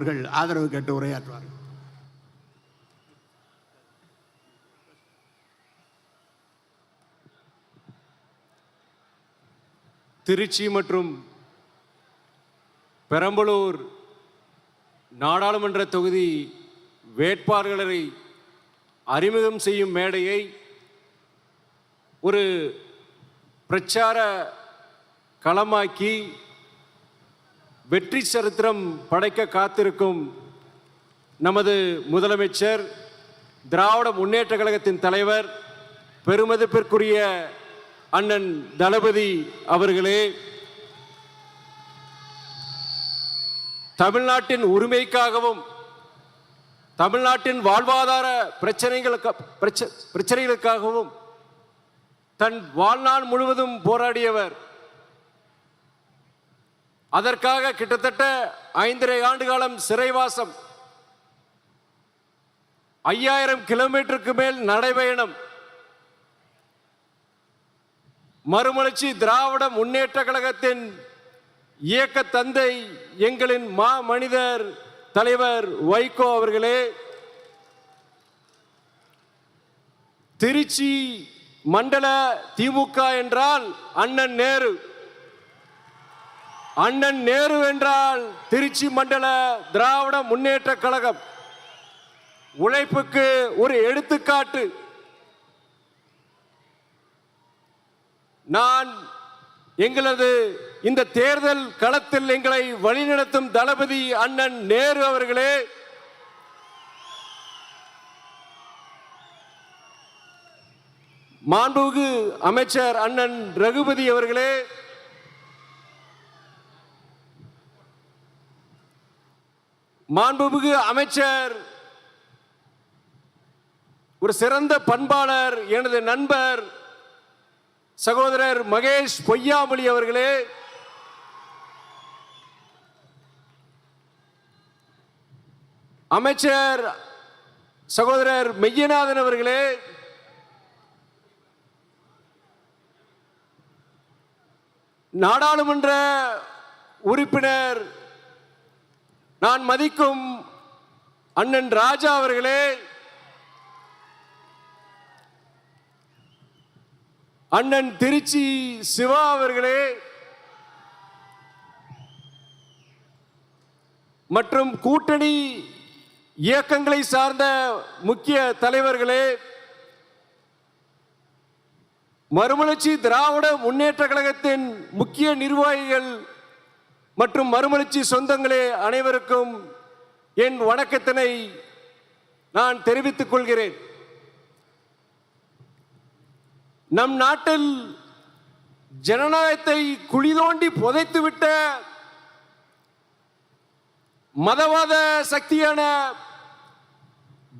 அவர்கள் ஆதரவு கேட்டு உரையாற்றுவார்கள். திருச்சி மற்றும் பெரம்பலூர் நாடாளுமன்ற தொகுதி வேட்பாளர்களை அறிமுகம் செய்யும் மேடையை ஒரு பிரச்சார களமாக்கி வெற்றி சரித்திரம் படைக்க காத்திருக்கும் நமது முதலமைச்சர் திராவிட முன்னேற்ற கழகத்தின் தலைவர் பெருமதிப்பிற்குரிய அண்ணன் தளபதி அவர்களே தமிழ்நாட்டின் உரிமைக்காகவும் தமிழ்நாட்டின் வாழ்வாதார பிரச்சனைகளுக்கு பிரச்ச- பிரச்சனைகளுக்காகவும் தன் வாழ்நாள் முழுவதும் போராடியவர் அதற்காக கிட்டத்தட்ட ஐந்தரை ஆண்டு காலம் சிறைவாசம். ஐயாயிரம் கிலோமீட்டருக்கு மேல் நடைபயணம். மறுமலர்ச்சி திராவிட முன்னேற்ற கழகத்தின் இயக்க தந்தை எங்களின் மா மனிதர் தலைவர் வைகோ அவர்களே திருச்சி மண்டல திமுக என்றால் அண்ணன் நேரு. அண்ணன் நேரு என்றால் திருச்சி மண்டல திராவிட முன்னேற்ற கழகம். உழைப்புக்கு ஒரு எடுத்துக்காட்டு. நான் எங்களது இந்த தேர்தல் களத்தில் எங்களை வழிநடத்தும் தளபதி அண்ணன் நேரு அவர்களே மாண்புகு அமைச்சர் அண்ணன் ரகுபதி அவர்களே மாண்புமிகு அமைச்சர் ஒரு சிறந்த பண்பாளர் எனது நண்பர் சகோதரர் மகேஷ் பொய்யாமொழி அவர்களே. அமைச்சர் சகோதரர் மெய்யநாதன் அவர்களே. நாடாளுமன்ற உறுப்பினர் நான் மதிக்கும் அண்ணன் ராஜா அவர்களே அண்ணன் திருச்சி சிவா அவர்களே மற்றும் கூட்டணி இயக்கங்களை சார்ந்த முக்கிய தலைவர்களே மறுமலர்ச்சி திராவிட முன்னேற்ற கழகத்தின் முக்கிய நிர்வாகிகள் மற்றும் மறுமலர்ச்சி சொந்தங்களே அனைவருக்கும் என் வணக்கத்தினை நான் தெரிவித்துக் கொள்கிறேன். நம் நாட்டில் ஜனநாயகத்தை குழி தோண்டி புதைத்துவிட்ட மதவாத சக்தியான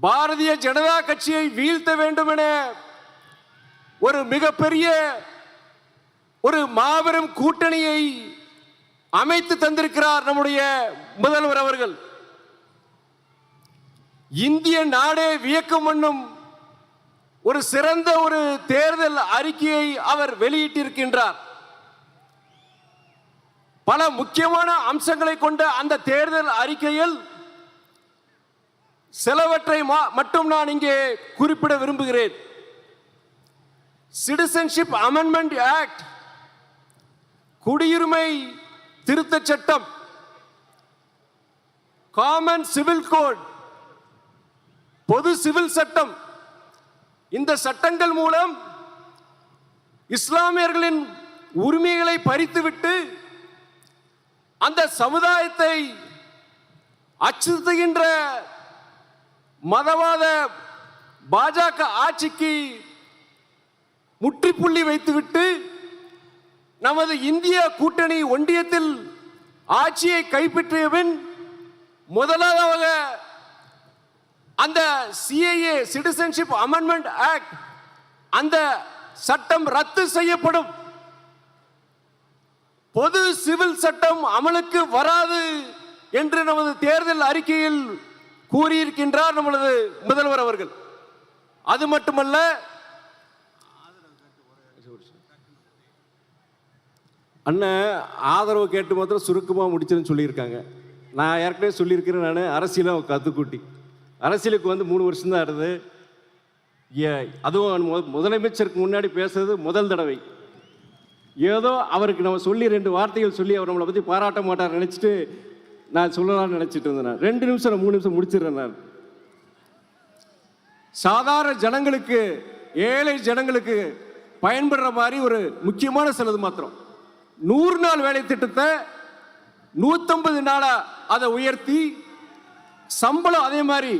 பாரதிய ஜனதா கட்சியை வீழ்த்த வேண்டும் என ஒரு மிகப்பெரிய ஒரு மாபெரும் கூட்டணியை அமைத்து தந்திருக்கிறார் நம்முடைய முதல்வர் அவர்கள். இந்திய நாடே வியக்கம் பண்ணும் ஒரு சிறந்த ஒரு தேர்தல் அறிக்கையை அவர் வெளியிட்டிருக்கின்றார். பல முக்கியமான அம்சங்களை கொண்ட அந்த தேர்தல் அறிக்கையில் சிலவற்றை மா- மட்டும் நான் இங்கே குறிப்பிட விரும்புகிறேன். சிட்டிசன்ஷிப் அமெண்ட்மெண்ட் ஆக்ட் குடியுரிமை திருத்த சட்டம். காமன் சிவில் கோட் பொது சிவில் சட்டம். இந்த சட்டங்கள் மூலம் இஸ்லாமியர்களின் உரிமைகளை பறித்துவிட்டு அந்த சமுதாயத்தை அச்சுறுத்துகின்ற மதவாத பாஜக ஆட்சிக்கு முற்றுப்புள்ளி வைத்துவிட்டு நமது இந்திய கூட்டணி ஒன்றியத்தில் ஆட்சியை கைப்பற்றிய பின் முதலாவதாக அந்த சிஏஏ சிட்டிசன்ஷிப் அமெண்ட்மெண்ட் ஆக்ட் அந்த சட்டம் ரத்து செய்யப்படும். பொது சிவில் சட்டம் அமலுக்கு வராது என்று நமது தேர்தல் அறிக்கையில் கூறியிருக்கின்றார் நம்மளது முதல்வர் அவர்கள். அது மட்டுமல்ல அண்ணன் ஆதரவு கேட்டு மாத்திரம் சுருக்கமாக முடிச்சுன்னு சொல்லியிருக்காங்க. நான் ஏற்கனவே சொல்லியிருக்கிறேன் நான். அரசியலும் கத்துக்கூட்டி. அரசியலுக்கு வந்து மூணு வருஷம் தான் இருது ஏ அதுவும் முதலமைச்சருக்கு முன்னாடி பேசுறது முதல் தடவை. ஏதோ அவருக்கு நம்ம சொல்லி ரெண்டு வார்த்தைகள் சொல்லி அவர் நம்மளை பற்றி பாராட்ட மாட்டார் நினச்சிட்டு நான் சொல்லலாம்னு நினச்சிட்டு இருந்தேன் நான். ரெண்டு நிமிஷம் நான் மூணு நிமிஷம் முடிச்சிடுறேன் நான். சாதாரண ஜனங்களுக்கு ஏழை ஜனங்களுக்கு பயன்படுற மாதிரி ஒரு முக்கியமான சிலது மாத்திரம். நூறு நாள் வேலை திட்டத்தை நூற்றம்பது நாளாக அதை உயர்த்தி சம்பளம் அதே மாதிரி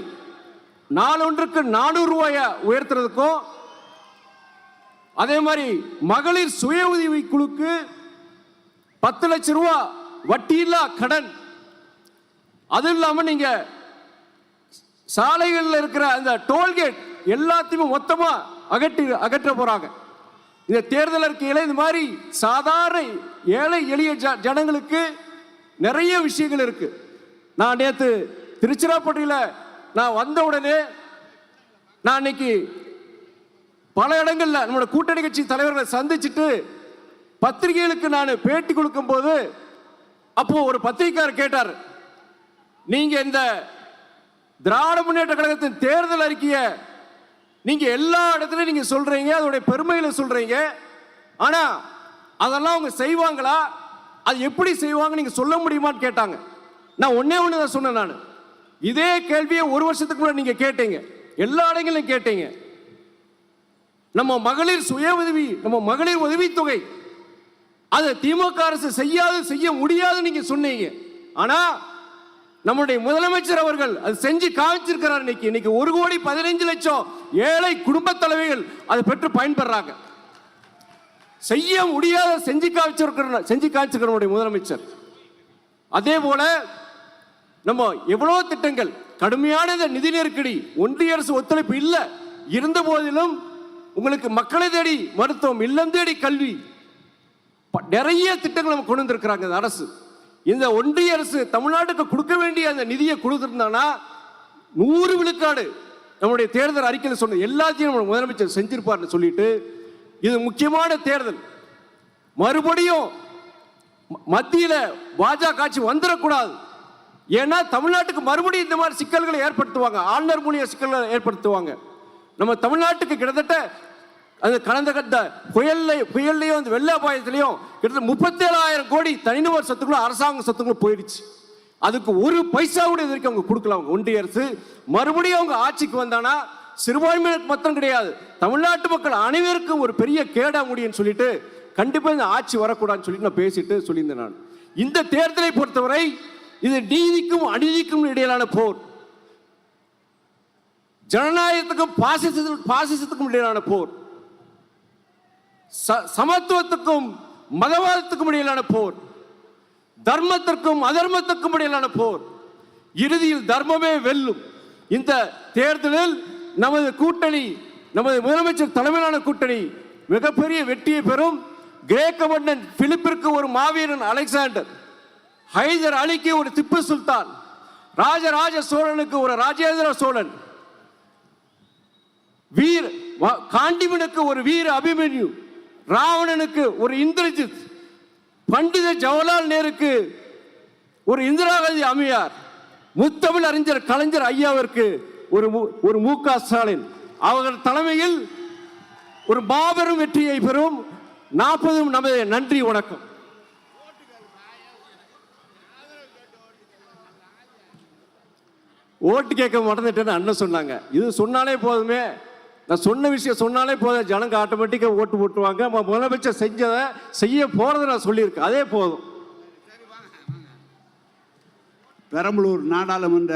நாளொன்றுக்கு நானூறு ரூபாயை உயர்த்துறதுக்கும் அதே மாதிரி மகளிர் சுய உதவி குழுக்கு பத்து லட்சம் ரூபா வட்டியில்லா கடன். அது இல்லாமல் நீங்கள் சாலைகளில் இருக்கிற அந்த டோல்கேட் எல்லாத்தையுமே மொத்தமாக அகற்றி அகற்ற போகிறாங்க இந்த தேர்தல் அறிக்கையில் இந்த மாதிரி சாதாரண ஏழை எளிய ஜ- ஜனங்களுக்கு நிறைய விஷயங்கள் இருக்கு. நான் நேற்று திருச்சிராப்பள்ளியில் நான் வந்த உடனே நான் இன்னைக்கு பல இடங்களில் நம்மளோட கூட்டணி கட்சி தலைவர்களை சந்திச்சுட்டு பத்திரிகைகளுக்கு நான் பேட்டி கொடுக்கும் போது அப்போ ஒரு பத்திரிகையாளர் கேட்டார் நீங்க இந்த திராவிட முன்னேற்ற கழகத்தின் தேர்தல் அறிக்கையை நீங்க எல்லா இடத்துலையும் நீங்க சொல்றீங்க அதோடைய பெருமையில சொல்றீங்க. ஆனா அதெல்லாம் அவங்க செய்வாங்களா? அது எப்படி செய்வாங்க நீங்க சொல்ல முடியுமான்னு கேட்டாங்க. நான் ஒன்னே ஒன்று தான் சொன்னேன் நான். இதே கேள்வியை ஒரு வருஷத்துக்கு முன்னாடி நீங்க கேட்டீங்க. எல்லா இடங்களிலும் கேட்டீங்க. நம்ம மகளிர் சுய உதவி நம்ம மகளிர் உதவித்தொகை அதை திமுக அரசு செய்யாது செய்ய முடியாது நீங்க சொன்னீங்க. ஆனா நம்முடைய முதலமைச்சர் அவர்கள் அது செஞ்சு காமிச்சிருக்கிறார் இன்னைக்கு. இன்னைக்கு ஒரு கோடி பதினைஞ்சு லட்சம் ஏழை குடும்ப தலைவிகள் அதை பெற்று பயன்பெறாங்க. செய்ய முடியாத செஞ்சு காமிச்சிருக்கிற செஞ்சு காமிச்சிருக்கிற முதலமைச்சர். அதே போல நம்ம எவ்வளவு திட்டங்கள் கடுமையான இந்த நிதி நெருக்கடி ஒன்றிய அரசு ஒத்துழைப்பு இல்லை. இருந்த போதிலும் உங்களுக்கு மக்களை தேடி மருத்துவம் இல்லம் தேடி கல்வி ப- நிறைய திட்டங்கள் நம்ம கொண்டு வந்திருக்கிறாங்க அரசு. இந்த ஒன்றிய அரசு தமிழ்நாட்டுக்கு கொடுக்க வேண்டிய அந்த நிதியை கொடுத்துருந்தானா? நூறு விழுக்காடு. நம்முடைய தேர்தல் அறிக்கையில் சொன்ன எல்லாத்தையும் நம்ம முதலமைச்சர் செஞ்சிருப்பார்னு சொல்லிட்டு இது முக்கியமான தேர்தல். மறுபடியும் மத்தியில் பாஜக ஆட்சி வந்துடக்கூடாது ஏன்னா தமிழ்நாட்டுக்கு மறுபடியும் இந்த மாதிரி சிக்கல்களை ஏற்படுத்துவாங்க. ஆளுநர் மூலிய சிக்கல்களை ஏற்படுத்துவாங்க. நம்ம தமிழ்நாட்டுக்கு கிட்டத்தட்ட அந்த கடந்த கட்ட புயல்ல புயல்லையும் அந்த வெள்ள அபாயத்திலையும் கிட்டத்தட்ட முப்பத்தேழாயிரம் கோடி தனிநபர் சொத்துக்குள்ள அரசாங்க சொத்துக்குள்ள போயிடுச்சு. அதுக்கு ஒரு பைசா கூட இது வரைக்கும் அவங்க கொடுக்கல அவங்க. ஒன்றிய அரசு மறுபடியும் அவங்க ஆட்சிக்கு வந்தானா சிறுபான்மையினருக்கு மொத்தம் கிடையாது. தமிழ்நாட்டு மக்கள் அனைவருக்கும் ஒரு பெரிய கேடா முடியும்னு சொல்லிட்டு கண்டிப்பாக இந்த ஆட்சி வரக்கூடாதுன்னு சொல்லிட்டு நான் பேசிட்டு சொல்லியிருந்தேன் நான். இந்த தேர்தலை பொறுத்தவரை இது நீதிக்கும் அநீதிக்கும் இடையிலான போர். ஜனநாயகத்துக்கும் பாசிசத்துக்கும் பாசிசத்துக்கும் இடையிலான போர். சமத்துவத்துக்கும் மதவாதத்துக்கும் இடையிலான போர். தர்மத்திற்கும் அதர்மத்திற்கும் இடையிலான போர். இறுதியில் தர்மமே வெல்லும். இந்த தேர்தலில் நமது கூட்டணி நமது முதலமைச்சர் தலைமையிலான கூட்டணி மிகப்பெரிய வெற்றியை பெறும். கிரேக்க மன்னன் பிலிப்பிற்கு ஒரு மாவீரன் அலெக்சாண்டர் ஹைதர் அலிக்கு ஒரு திப்பு சுல்தான் ராஜராஜ சோழனுக்கு ஒரு ராஜேந்திர சோழன் வீர காண்டிமனுக்கு ஒரு வீர அபிமன்யு ராவணனுக்கு ஒரு இந்திரஜித் பண்டித ஜவஹர்லால் நேருக்கு ஒரு இந்திரா காந்தி அம்மையார் முத்தமிழ் அறிஞர் கலைஞர் ஐயாவிற்கு ஒரு மு- ஒரு மு க ஸ்டாலின். அவர்கள் தலைமையில் ஒரு மாபெரும் வெற்றியை பெறும் நாற்பதும் நமது நன்றி வணக்கம். ஓட்டு கேட்க மறந்துட்டேன்னு அண்ணன் சொன்னாங்க. இது சொன்னாலே போதுமே. நான் சொன்ன விஷயம் சொன்னாலே போதும். ஜனங்க ஆட்டோமேட்டிக்காக ஓட்டு போட்டுவாங்க முதலமைச்சர் செஞ்சதை செய்ய போகிறத நான் சொல்லியிருக்கேன். அதே போதும். பெரம்பலூர் நாடாளுமன்ற